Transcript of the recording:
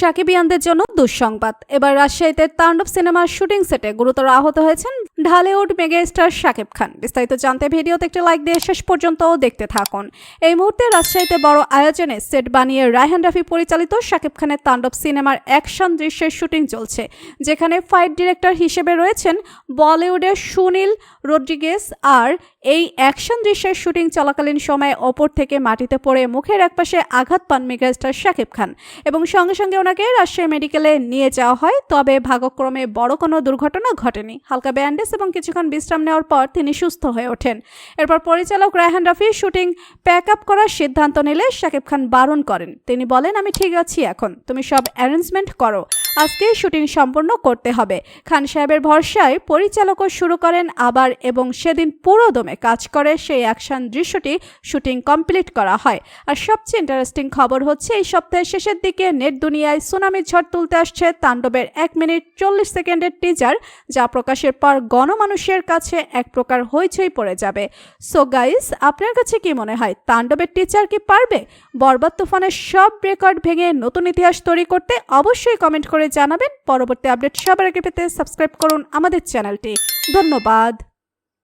সাকিবিয়ানদের জন্য দুঃসংবাদ। এবার রাজশাহীতে তাণ্ডব সিনেমার শুটিং সেটে গুরুতর আহত হয়েছেন ঢালিউড মেগাস্টার শাকিব খান। বিস্তারিত জানতে ভিডিওতে একটি লাইক দিয়ে শেষ পর্যন্ত দেখতে থাকুন। এই মুহূর্তে রাজশাহীতে বড় আয়োজনে সেট বানিয়ে রায়হান রাফি পরিচালিত শাকিব খানের তাণ্ডব সিনেমার অ্যাকশন দৃশ্যের শুটিং চলছে, যেখানে ফাইট ডিরেক্টর হিসেবে রয়েছেন বলিউডের সুনীল রড্রিগেস আর এই অ্যাকশন দৃশ্যের শুটিং চলাকালীন সময়ে ওপর থেকে মাটিতে পড়ে মুখের একপাশে আঘাত পান মেগাস্টার শাকিব খান এবং সঙ্গে সঙ্গে ওনাকে রাজশাহী মেডিকেলে নিয়ে যাওয়া হয়, তবে ভাগক্রমে বড় কোনো দুর্ঘটনা ঘটেনি। হালকা ব্যান্ডেজ এবং কিছুক্ষণ বিশ্রাম নেওয়ার পর তিনি সুস্থ হয়ে ওঠেন। এরপর পরিচালক Raihan Rafi shooting pack up করার সিদ্ধান্ত নিলে শাকিব খান বারণ করেন। তিনি বলেন, আমি ঠিক আছি এখন। তুমি সব অ্যারেঞ্জমেন্ট করো। আজকেই শুটিং সম্পন্ন করতে হবে। খান সাহেবের ভরসায় পরিচালকও শুরু করেন আবার এবং সেদিন পুরো দমে কাজ করে সেই অ্যাকশন দৃশ্যটি শুটিং কমপ্লিট করা হয়। আর সবচেয়ে ইন্টারেস্টিং খবর হচ্ছে, এই সপ্তাহের শেষের দিকে নেট দুনিয়ায় সুনামি ঝড় তুলতে আসছে তাণ্ডবের এক মিনিট চল্লিশ সেকেন্ডের টিজার যা প্রকাশের পর গণমানুষের কাছে এক প্রকার হইচই পড়ে যাবে। সো গাইস আপনার কাছে কি মনে হয়, তাণ্ডবের টিচার কি পারবে? বরবাদ তুফানের সব রেকর্ড ভেঙে নতুন ইতিহাস তৈরি করতে অবশ্যই কমেন্ট করে জানাবেন। পরবর্তী আপডেট সবার আগে পেতে সাবস্ক্রাইব করুন আমাদের চ্যানেলটি ধন্যবাদ।